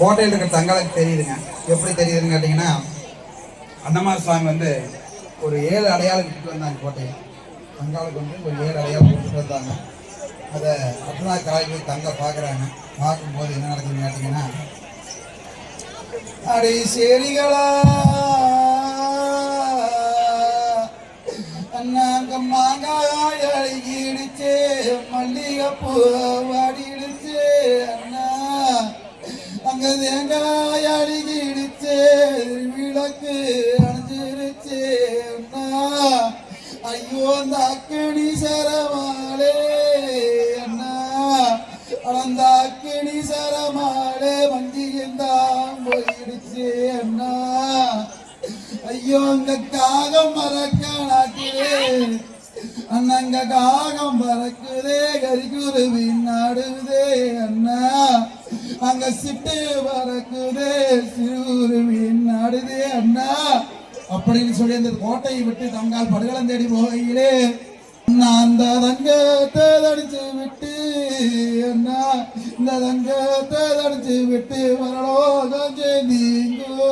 கோட்டையில் இருக்கிற தங்களுக்கு தெரியுதுங்க. எப்படி தெரியுதுன்னு கேட்டிங்கன்னா அண்ணமார் சுவாமி வந்து ஒரு ஏழு அடையாளம் விட்டுட்டு வந்தாங்க கோட்டையை. தங்காளுக்கு வந்து ஒரு ஏழு அடையாளம் விட்டுட்டு வந்தாங்க. அதை அர்த்தனா காய்கறி தங்க பார்க்குறாங்க. பார்க்கும்போது என்ன நடக்குதுன்னு கேட்டிங்கன்னா அடி சேரிகளா! ஐயோ அந்த அக்கணி சரமாலே அண்ணா. அந்த சரமாளே சரமாலே வஞ்சியந்தான் போயிடுச்சு அண்ணா. ஐயோ அந்த காகம் மறக்க நாட்டிலே. அண்ணங்க காகம் பறக்குதே. கரிக்குருவி நாடுதே அண்ணா. அங்க சிட்டு அப்படின்னு கோட்டையை விட்டு தங்கால் படுகளம் தேடி போகையிலே நான் அந்த தங்கத்தை தடிச்சு விட்டு அண்ணா இந்த தங்க தடிச்சு விட்டு வரலோகம் செய்தீங்கோ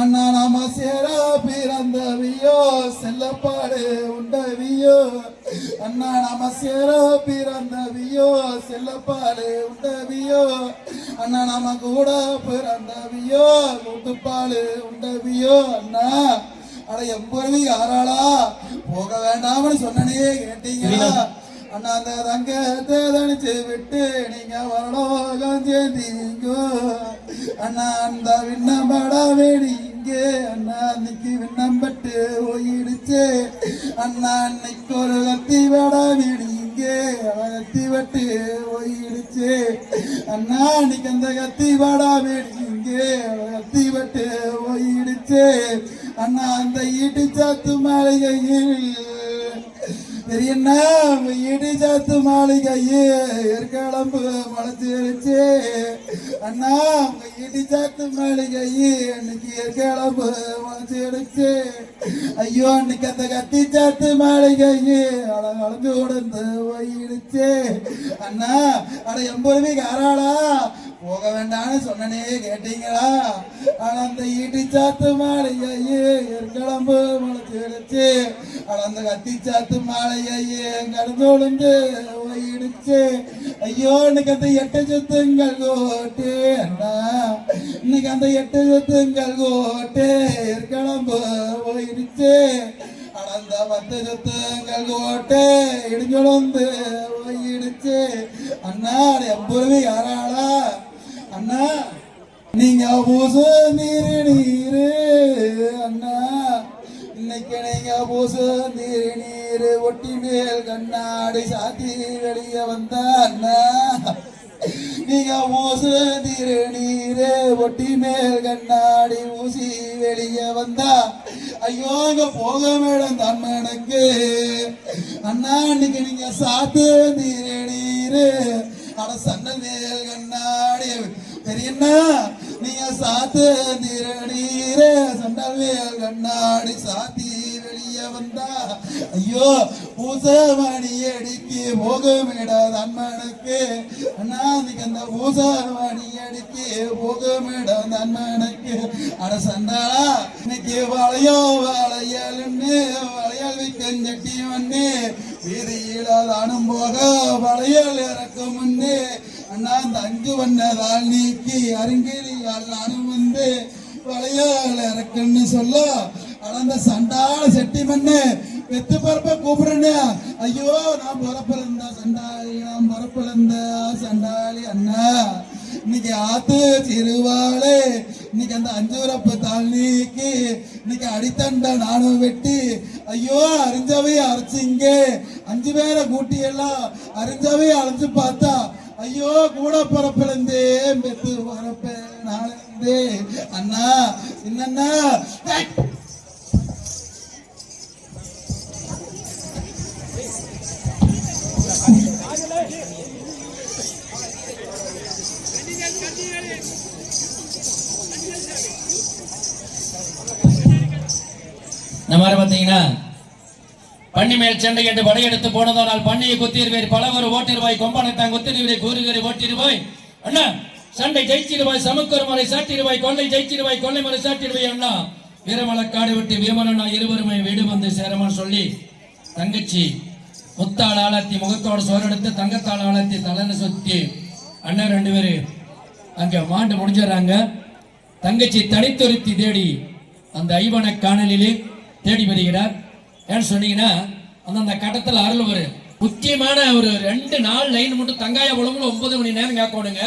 அண்ணா நாம சேர பிறந்தவியோ செல்லப்பாடு உண்டவியோ. அண்ணா நாம சேர பிறந்தவியோ செல்லப்பாடு உண்டவியோ அண்ணா நாம கூட பிறந்தவியோ கூட்டுப்பாடு உண்டவியோ அண்ணா. அட எம்பொருவி யாராளா போக வேண்டாம்னு சொன்னனே கேட்டீங்களா அண்ணா அந்த தங்கத்தை தனிச்சு விட்டு நீங்க வரலோகம் சேர்ந்தீங்க. அண்ணா அந்த விண்ணம்பட இங்கே அண்ணா அன்னைக்கு விண்ணம்பட்டு ஓயிடுச்சு அண்ணா அன்னைக்கு ஒரு கத்தி வேட வீடு இங்கே கத்தி வட்டு ஓயிடுச்சு அண்ணா அன்னைக்கு அந்த கத்தி வாடா வீடு இங்கே கத்தி வட்டு ஓயிடுச்சு அண்ணா அந்த ஈட்டு சாத்து மாளிகையில் பெரியண்ணா இடி சாத்து மாளிகையே ஏற்காலம்பு முளைச்சிருச்சு அண்ணா இடி சாத்து மாளிகையே அன்னைக்கு ஏற்காலம்பு முளைச்சிருச்சு ஐயோ அன்னைக்கு அந்த கத்தி சாத்து மாளிகையே அழகழஞ்சு உடந்து போயிடுச்சு அண்ணா அட எம்பருமே காராளா போக வேண்டாம்னு சொன்னனே கேட்டீங்களா? ஆனா அந்த ஈட்டி சாத்து மாலையே எற்களம்பு முளைச்சிடுச்சு ஆனா அந்த கத்தி சாத்து மாலையே கடந்து ஒளிஞ்சு ஐயோ இன்னைக்கு அந்த எட்டு சுத்துங்கள் கோட்டு அண்ணா. இன்னைக்கு அந்த எட்டு சுத்துங்கள் கோட்டு எற்களம்பு போயிடுச்சு அந்த பத்து சுத்தங்கள் கோட்டை இடிஞ்சொழுந்து போயிடுச்சு அண்ணா எம்புருவி யாராளா? அண்ணா நீங்க பூசு நீரு நீரு. அண்ணா இன்னைக்கு நீங்க பூசு நீரு நீரு. ஒட்டி மேல் கண்ணாடி சாத்தி வெளியே வந்த அண்ணா. நீங்க ஊசு நீரு நீரு. ஒட்டி மேல் கண்ணாடி ஊசி வெளியே வந்தா. ஐயோ அங்க போக மேடம் தம்மனுக்கு அண்ணா இன்னைக்கு நீங்க சாத்து நீரு நீரு. அட சண்டை மேல் கண்ணாடி பெரியண்ணா நீங்க சாத்து நீரு நீரே சண்டல் கண்ணாடி சாத்தி வெளியே வந்தா ஐயோ பூசமணி அடிக்கு போகுமிட தன்மனுக்கு அண்ணா நீங்க அந்த பூசமணி அடிக்கு போகுமிட தன்மனுக்கு அட சண்டாளா இன்னைக்கு வளையோ வளையல்னு வளையல் விக்கஞ்சட்டி வந்து வீதியில் தானும் போக வளையல் இறக்கும் முன்னே அண்ணா அந்த அஞ்சு வண்ணதால் நீக்கி அருங்கிரியால் நானும் வந்து வளையல் இறக்குன்னு சொல்ல அளந்த சண்டால செட்டி மண்ணு வெத்து பரப்ப கூப்பிடுறேன்னு ஐயோ நான் பொறப்பில் சண்டாளி நான் பொறப்பில் சண்டாளி அண்ணா. இன்னைக்கு ஆத்து திருவாளே இன்னைக்கு அந்த அஞ்சூரப்பு தாள் நீக்கி இன்னைக்கு அடித்தண்ட நானும் வெட்டி ஐயோ அறிஞ்சவை அரைச்சிங்க அஞ்சு பேரை கூட்டி எல்லாம் அறிஞ்சவை அழைஞ்சு பார்த்தா ஐயோ கூட பிறப்பிலிருந்தே மெத்து வரப்ப நானே அண்ணா என்னண்ணா? இந்த மாதிரி பார்த்தீங்கன்னா பண்ணி மேல் செண்டை என்று படையெடுத்து போனதனால் பண்ணியை குத்திருவேர் பலவர் ஓட்டிருவாய் கொம்பனை தான் குத்திருவரை கூறுகிறே ஓட்டிருவாய். அண்ணா சண்டை ஜெயிச்சிருவாய் சமுக்கர் மலை சாட்டிருவாய் கொள்ளை ஜெயிச்சிருவாய் கொள்ளை மலை சாட்டிருவாய் அண்ணா. வீரமலக்காடு விட்டு வீமனண்ணா இருவருமே வீடு வந்து சேரமான்னு சொல்லி தங்கச்சி முத்தாள் ஆளாத்தி முகத்தோட சோரெடுத்து தங்கத்தாள் ஆளாத்தி தலைன்னு சுத்தி அண்ணன் ரெண்டு பேர் அங்கே மாண்டு முடிஞ்சிடறாங்க. தங்கச்சி தனித்தொருத்தி தேடி அந்த ஐவன காணலிலே தேடி வருகிறார். ஏன்னு சொன்னீங்கன்னா அந்தந்த கட்டத்தில் அருள் முக்கியமான ஒரு ரெண்டு நாள் லைன் மட்டும் தங்காய உழவுல ஒன்பது மணி நேரம் கேட்கணுங்க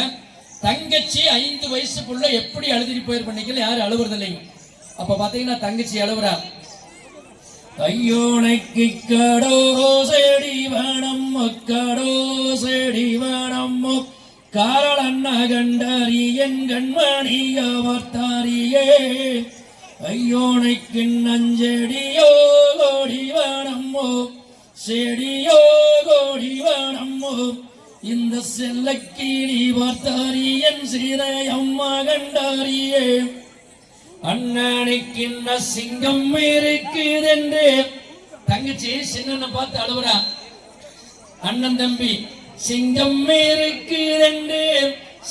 தங்கச்சி ஐந்து வயசு புள்ள எப்படி அழுதுட்டு போயிருப்ப யாரும் அழுவுறது இல்லைங்க அப்ப பாத்தீங்கன்னா தங்கச்சி அழுவுறா. ஐயோனைக்கு கடோ செடி வேணம் கடோ செடி வேணம் காரளண்ண கண்டறி என் கண்மணி அவர்த்தாரியே ஐயோனைக்கு நஞ்செடியோ கோடி வேணம்மோ செடியோ கோடி வேணம்மோ இந்த செல்லக்கிளி வார்த்தாரி என் சீரையம்மா கண்டாரியே அண்ணனுக்கின்ன சிங்கம் இருக்குதென்று தங்கச்சி சின்ன பார்த்து அழுவுறா. அண்ணன் தம்பி சிங்கம் இருக்குதென்று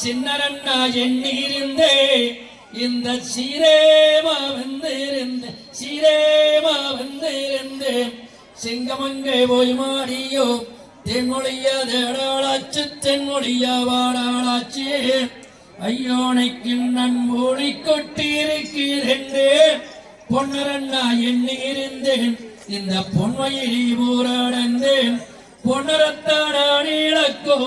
சின்னரண்ணா எண்ணிருந்தே இந்த சீரேமா வந்திருந்து சீரேமா வந்திருந்து சிங்கம் போய் மாடியோ தென்மொழிய தேடாளாச்சு தென்மொழிய வாடாளாச்சு. ஐயோனைக்கு நன்மொழி கொட்டியிருக்கிறேன் பொன்னரண்ணா எண்ணி இருந்தேன் இந்த பொன்மையிலி போராடந்தேன். பொன்னரத்தாடாடிழக்கோ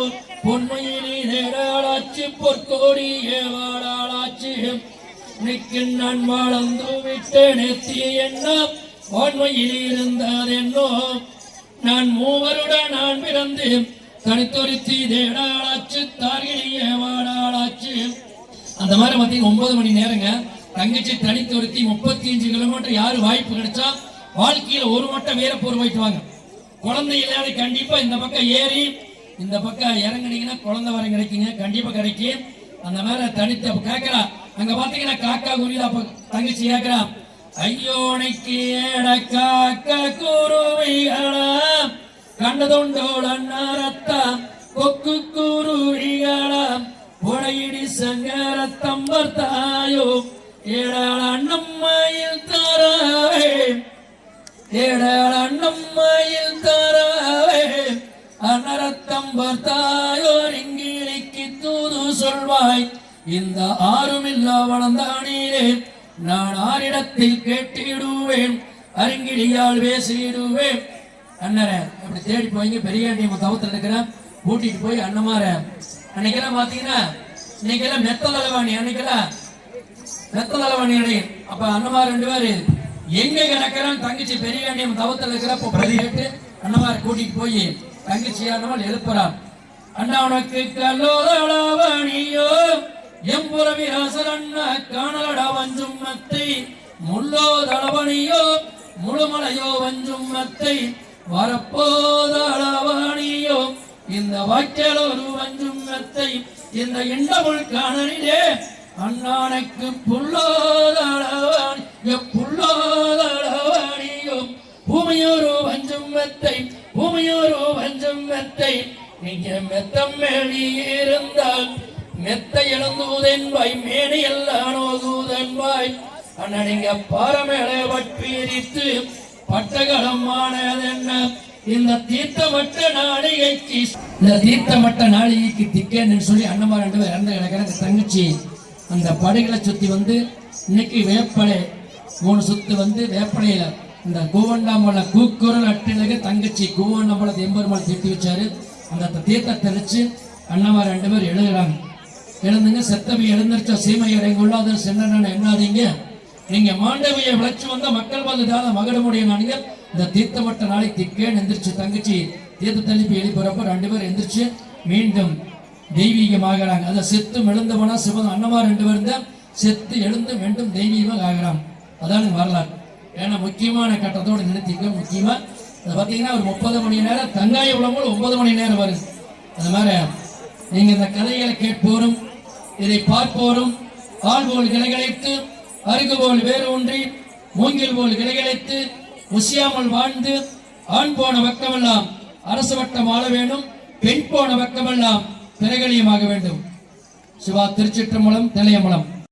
பொன்மையிலி தேடாளாச்சு பொற்கோடியே வாடாளாச்சு. நிக்கு நான் வாழ்ந்து விட்டேன் எத்தி என்ன பொன்மையில் இருந்ததென்னோ நான் மூவருடன் நான் பிறந்து தனித்தொருத்தி தேடாளாச்சு தார்கிழிய வாடாளாச்சு. அந்த மாதிரி பார்த்தீங்கன்னா ஒன்பது மணி நேரங்க. தங்கச்சி தனித்தொருத்தி முப்பத்தி அஞ்சு கிலோமீட்டர் யாரு வாய்ப்பு கிடைச்சா வாழ்க்கையில ஒரு மட்டம் வேற போர் போயிட்டு வாங்க. குழந்தை இல்லாத கண்டிப்பா இந்த பக்கம் ஏறி இந்த பக்கம் இறங்குனீங்கன்னா குழந்தை வரம் கிடைக்குங்க. கண்டிப்பா கிடைக்கும். அந்த மாதிரி தனித்த கேட்கிறா. அங்க பாத்தீங்கன்னா காக்கா குருவிதான் அப்ப தங்கச்சி கேக்குறான் ஐயோனைக்கு ஏட காக்க குருவிகளாம் கண்டதொண்டோட நரத்தாம் கொக்கு குருவிகளாம் புடையிடி சங்கரத்தம்பர் தாயோ ஏடாள நம்மையில் தாராவே ஏடாள நம்மையில் தாராவே அனரத்தம்பர் தாயோர் இங்கிலிக்கு தூது சொல்வாய் இந்த ஆறுமில்லா வளர்ந்தானீரே நான் ஆரிடத்தில் கேட்டிடுவேன் அருங்கிடியால் பேசிடுவேன் அண்ணரை அப்படி தேடி போய் பெரியாண்டி தவத்தில் இருக்கிறேன் கூட்டிட்டு போய் அண்ணமார அன்னைக்கெல்லாம் பாத்தீங்கன்னா இன்னைக்கெல்லாம் மெத்த தலைவாணி அன்னைக்கெல்லாம் மெத்த தலைவாணி அணை. அப்ப அண்ணமா ரெண்டு பேரு எங்க கிடக்கிறான் தங்கச்சி பெரியாண்டியம் தவத்தில் இருக்கிறப்ப போய் கேட்டு அண்ணமார் கூட்டிட்டு போய் தங்கச்சி அண்ணமார் எழுப்புறான் அண்ணா உனக்கு கல்லோதளவணியோ எம்புறவி அண்ணா காணலடா வஞ்சும் மத்தை முள்ளோ தளவணியோ முழுமலையோ வஞ்சும் மத்தை வரப்போதளவணியோ இந்த வாக்கியலோரு வஞ்சும் மத்தை இந்த இண்டமுள் காணலிலே அண்ணானைக்கு புல்லோதளவாணி புல்லோதளவாணியோ பூமியோரு வஞ்சும் மத்தை பூமியோரு வஞ்சும் மத்தை நீங்க மெத்தம் மேடி இருந்தால் மெத்த எழுந்துவதென்பாய் மேனி எல்லாம் அண்ணனிங்க நீங்க பாரமேலே வட்பீரித்து பட்டகளம் ஆனதென்ன? இந்த தீர்த்தமட்ட நாளிகைக்கு இந்த தீர்த்தமட்ட நாளிகைக்கு திக்கேன்னு சொல்லி அண்ணமா ரெண்டு பேர் இறந்து கிடக்கிற தங்கச்சி. அந்த படைகளை சுற்றி வந்து இன்னைக்கு வேப்பலை மூணு சுத்து வந்து வேப்பலையில் இந்த கூவண்டாம்பழ கூக்குரல் அட்டிலகு தங்கச்சி. கூவண்டாம்பழ எம்பெருமாள் தீர்த்தி வச்சாரு. அந்த தீர்த்தத்தை தெளிச்சு அண்ணமா ரெண்டு பேர் எழுதுறாங்க. எழுந்துங்க செத்தவி எழுந்திருச்ச சீமை கொள்ளாத சென்றன எண்ணாதீங்க. நீங்க மாண்டவியை விளைச்சு வந்த மக்கள் வந்துட்டாத தாத மகடமுடைய நானுங்க இந்த தீர்த்தமட்ட நாளை திக்கே எந்திரிச்சு தங்கச்சி. தீர்த்த தள்ளிப்பு எழுப்புறப்ப ரெண்டு பேரும் எந்திரிச்சு மீண்டும் தெய்வீகமாகறாங்க. அதை செத்து எழுந்தவனா சிவன் அண்ணமா ரெண்டு பேரும் தான் செத்து எழுந்து மீண்டும் தெய்வீகமாக ஆகிறான் அதான் வரலாறு. ஏன்னா முக்கியமான கட்டத்தோடு நிறுத்திக்க முக்கியமா. அது பார்த்தீங்கன்னா ஒரு முப்பது மணி நேரம் தங்காய உழம்போல் ஒன்பது மணி நேரம் வருது. அது மாதிரி நீங்க இந்த கதைகளை கேட்போரும் இதை பார்ப்போரும் ஆள் போல் கிளைகளைத்து அருகுபோல் வேறு ஒன்றி மூங்கில் போல் கிளைகளைத்து முசியாமல் வாழ்ந்து ஆண் போன பக்கமெல்லாம் அரசு வட்டம் ஆள வேண்டும் பெண் போன பக்கமெல்லாம் பிறகலியமாக வேண்டும். சிவா திருச்சிற்றம்பலம் திளையம்பலம்.